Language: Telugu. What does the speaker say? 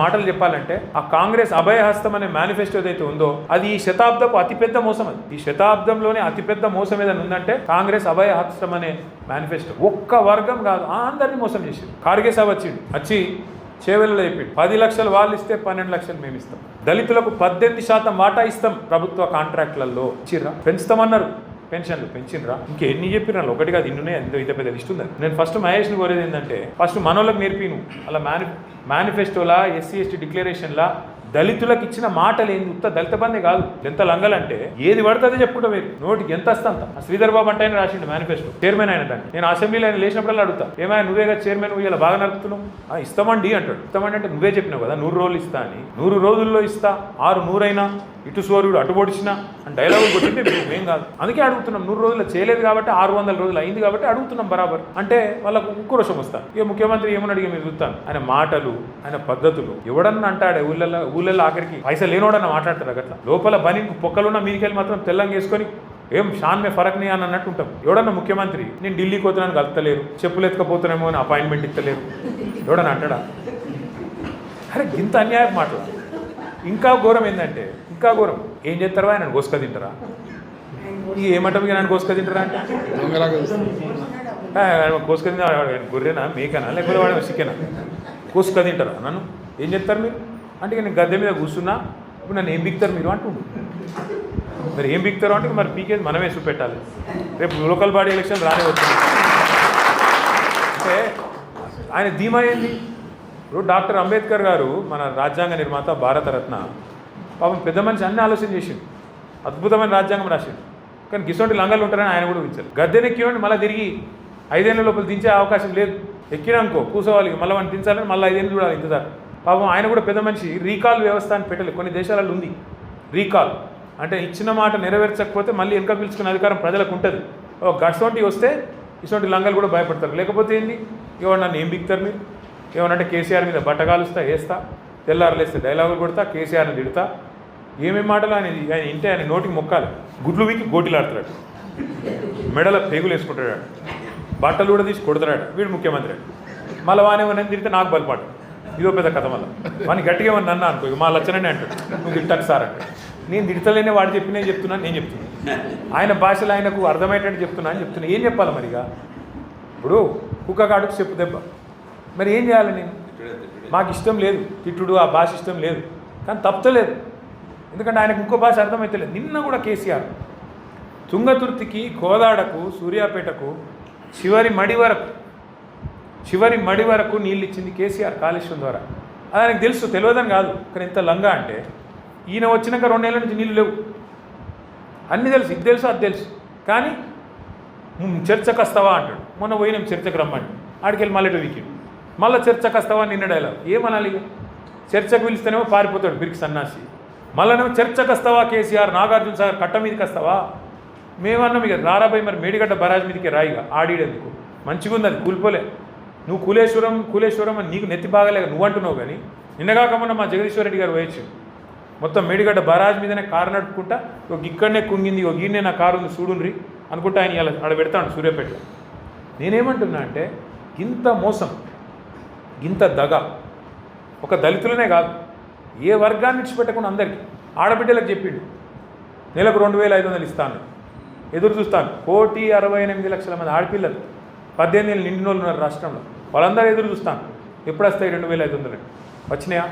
మాటలు చెప్పాలంటే ఆ కాంగ్రెస్ అభయహస్తం అనే మేనిఫెస్టో ఏదైతే ఉందో అది ఈ శతాబ్దపు అతిపెద్ద మోసం అది. ఈ శతాబ్దంలోనే అతిపెద్ద మోసం ఏదైనా ఉందంటే కాంగ్రెస్ అభయహస్తం అనే మేనిఫెస్టో ఒక్క వర్గం కాదు అందరినీ మోసం చేసింది. ఖార్గే సాబ్ వచ్చిండు. వచ్చి చేవెళ్ళలో చెప్పిండు. పది లక్షలు వాళ్ళు ఇస్తే పన్నెండు లక్షలు మేము ఇస్తాం దళితులకు పద్దెనిమిది శాతం వాటా ఇస్తాం ప్రభుత్వ కాంట్రాక్ట్లలో ఇచ్చిర్రా పెంచుతామన్నారు. పెన్షన్లు పెంచిండ్రా ఇంకెన్ని ఎన్ని చెప్పినా ఒకటి కాదు ఇన్నునే ఎంతో ఇంత పెద్ద లిస్ట్ ఉంది నేను ఫస్ట్ మహేష్ని కోరేది ఏంటంటే ఫస్ట్ మనోళ్ళకి నేర్పిను. అలా మేని మేనిఫెస్టోలా ఎస్సీ ఎస్టీ డిక్లరేషన్లా దళితులకు ఇచ్చిన మాటలు ఏంది? ఉత్త దళిత బందే కాదు. ఎంత లంగలంటే ఏది పడుతుంది చెప్పుకుంటా మీరు నోటికి ఎంత వస్తంత ఆ శ్రీధర్ బాబు అంటే ఆయన రాసిండు మేనిఫెస్టో చైర్మన్ ఆయన దాన్ని. నేను అసెంబ్లీలో ఆయన లేచినప్పుడల్లా అడుగుతా. ఏమైనా నువ్వేగా చైర్మన్ ఇలా బాగా నడుపుతున్నావు? "ఆ, ఇస్తామండి అంటాడు. ఇస్తామండి అంటే నువ్వే చెప్పినావు కదా నూరు రోజులు ఇస్తా అని. నూరు రోజుల్లో ఇస్తా. ఆరు నూరైనా ఇటు సూర్యుడు అటు పొడిచినా అని డైలాగులు కొట్టింది మేం కాదు. అందుకే అడుగుతున్నాం నూరు రోజులు చేయలేదు కాబట్టి ఆరు వందల రోజులు అయింది కాబట్టి అడుగుతున్నాం బరాబర్. అంటే వాళ్ళకు ఉక్రోషం వస్తా. ఇక ముఖ్యమంత్రి ఏమని అడిగి మీరు చూస్తాను. ఆయన మాటలు ఆయన పద్ధతులు ఎవడన్నా అంటాడే ఊళ్ళల్లో ఊళ్ళల్లో ఆఖరికి పైసలు లేనోడన్న మాట్లాడతారు అట్లా లోపల బని పొక్కలున్న మీదికెళ్ళి మాత్రం తెల్లంగా వేసుకొని ఏం షాన్ మే ఫరక్ నీ అని అన్నట్టు ఉంటాం ఎవడన్నా ముఖ్యమంత్రి నేను ఢిల్లీకి పోతున్నాను కలుపుతలేరు చెప్పులు ఎత్తుకపోతున్నామో అని అపాయింట్మెంట్ ఇస్తలేరు ఎవడన్నా అంటాడా? అరే ఇంత అన్యాయం మాటలు. ఇంకా ఘోరం ఏంటంటే ఇంకా ఘోరం. ఏం చేస్తారా ఆయన కోసుక తింటారా? ఈ ఏమంటాం ఇక నన్ను గోసుక తింటారా అంటే? కోసుక తింటా గొర్రెనా మేకనా లేకపోతే వాడు చికెనా? కోసుక తింటారా నన్ను? ఏం చెప్తారు మీరు? అంటే నేను గద్దె మీద కూర్చున్నా ఇప్పుడు నన్ను ఏం బిక్తారు మీరు అంటుండు. మరి ఏం బిక్తారు అంటే మరి పీకేది మనమే చూపెట్టాలి. రేపు లోకల్ బాడీ ఎలక్షన్ రానే వచ్చింది అంటే ఆయన ధీమా ఏంది? ఇప్పుడు డాక్టర్ అంబేద్కర్ గారు మన రాజ్యాంగ నిర్మాత భారతరత్న పాపం పెద్ద మనిషి అన్ని ఆలోచన చేసిండు. అద్భుతమైన రాజ్యాంగం రాసిండు. కానీ గిసొంటి లంగలు ఉంటారని ఆయన కూడా ఉంచారు గద్దెనెక్కినండి మళ్ళీ తిరిగి ఐదేళ్ళ లోపల దించే అవకాశం లేదు. ఎక్కినానుకో కూసోవాలి మళ్ళీ వాడిని దించాలని మళ్ళీ ఐదేళ్ళు చూడాలి ఇంతదారు పాపం ఆయన కూడా పెద్ద మనిషి. రీకాల్ వ్యవస్థ అని పెట్టలేదు కొన్ని దేశాలలో ఉంది. రీకాల్. అంటే ఇచ్చిన మాట నెరవేర్చకపోతే మళ్ళీ వెనక పిలుచుకునే అధికారం ప్రజలకు ఉంటుంది. ఓ గట్సొంటి వస్తే ఇటువంటి లంగలు కూడా భయపడతారు. లేకపోతే ఏంది? ఇవాడు నన్ను ఏం బిక్తారు మీరు? ఏమనంటే కేసీఆర్ మీద బట్టగాలుస్తా వేస్తా తెల్లారులేస్తే డైలాగులు కొడతా కేసీఆర్ని తిడతా. ఏమేం మాటలు ఆయన ఆయన ఇంటే ఆయన నోటికి మొక్కాలి. గుడ్లు వీకి గోటిలాడుతున్నాడు. మెడల పేగులు వేసుకుంటాడు బట్టలు కూడా తీసి కొడుతున్నాడు. వీడు ముఖ్యమంత్రి. మళ్ళీ వానేమని తిడితే నాకు బలపాటు. ఇదో పెద్ద కథ మళ్ళీ. వాడిని గట్టిగా ఏమన్నా అన్నా అనుకో మా లచ్చనని అంటాడు. నువ్వు తిట్టకు సార్ అంటే నేను తిడతలేనే వాడు చెప్పినే చెప్తున్నాను నేను చెప్తున్నాను ఆయన భాషలో ఆయనకు అర్థమయ్యేటట్టు చెప్తున్నా అని చెప్తున్నా. ఏం చెప్పాలి మరిగా ఇప్పుడు కుక్క కాడుకు చెప్పు దెబ్బ. మరి ఏం చేయాలి నేను? మాకు ఇష్టం లేదు. తిట్టుడు ఆ భాష ఇష్టం లేదు. కానీ తప్పలేదు ఎందుకంటే ఆయనకు ఇంకో భాష అర్థమైతలేదు నిన్న కూడా కేసీఆర్ తుంగతుర్తికి కోదాడకు సూర్యాపేటకు చివరి మడి వరకు చివరి మడి వరకు నీళ్ళు ఇచ్చింది కేసీఆర్ కాలుష్యం ద్వారా. అది ఆయనకు తెలుసు తెలియదని కాదు. కానీ ఇంత లంగా అంటే ఈయన వచ్చినాక రెండేళ్ళ నుంచి నీళ్ళు లేవు. అన్నీ తెలుసు ఇది తెలుసు అది తెలుసు. కానీ చర్చకు వస్తావా? అంటాడు. మొన్న పోయినాం చర్చకు రమ్మండి ఆడికెళ్ళి మళ్ళీ వీకెండ్ మళ్ళీ చర్చకు వస్తావా నిన్న డైలాగ్. ఏమనాలి చర్చకు పిలిస్తేనేమో పారిపోతాడు బిరికి సన్నాసి. మళ్ళీనేమో చర్చకు వస్తావా కేసీఆర్? నాగార్జున సాగర్ కట్ట మీదకి వస్తావా? మేమన్నాం ఇక రారాబాయి మరి మేడిగడ్డ బరాజ్ మీదకి రాయిగా ఆడిడేందుకు మంచిగా ఉంది అది కూలిపోలే. నువ్వు కులేశ్వరం కులేశ్వరం అని నీకు నెత్తి బాగలేక నువ్వు అంటున్నావు కానీ నిన్నగాక మొన్న మా జగదీశ్వర రెడ్డి గారు వేయచ్చు మొత్తం మేడిగడ్డ బరాజ్ మీదనే కారు నడుపుకుంటా ఒక ఇక్కడనే కుంగింది ఒక ఈయనే నా కారు ఉంది చూడుండ్రి అనుకుంటా ఆయన ఇలా ఆడ పెడతాడు సూర్యాపేట. నేనేమంటున్నా అంటే ఇంత మోసం ఇంత దగ ఒక దళితులనే కాదు ఏ వర్గాన్ని విడిచిపెట్టకుండా అందరికీ ఆడబిడ్డలకు చెప్పిండు. నెలకు రెండు వేల ఐదు వందలు ఇస్తాను. ఎదురు చూస్తాను. కోటి అరవై ఎనిమిది లక్షల మంది ఆడపిల్లలు పద్దెనిమిది నిండినోళ్ళు ఉన్నారు రాష్ట్రంలో. వాళ్ళందరూ ఎదురు చూస్తాను. ఎప్పుడు వస్తాయి రెండు వేల ఐదు వందలు? వచ్చినాయా?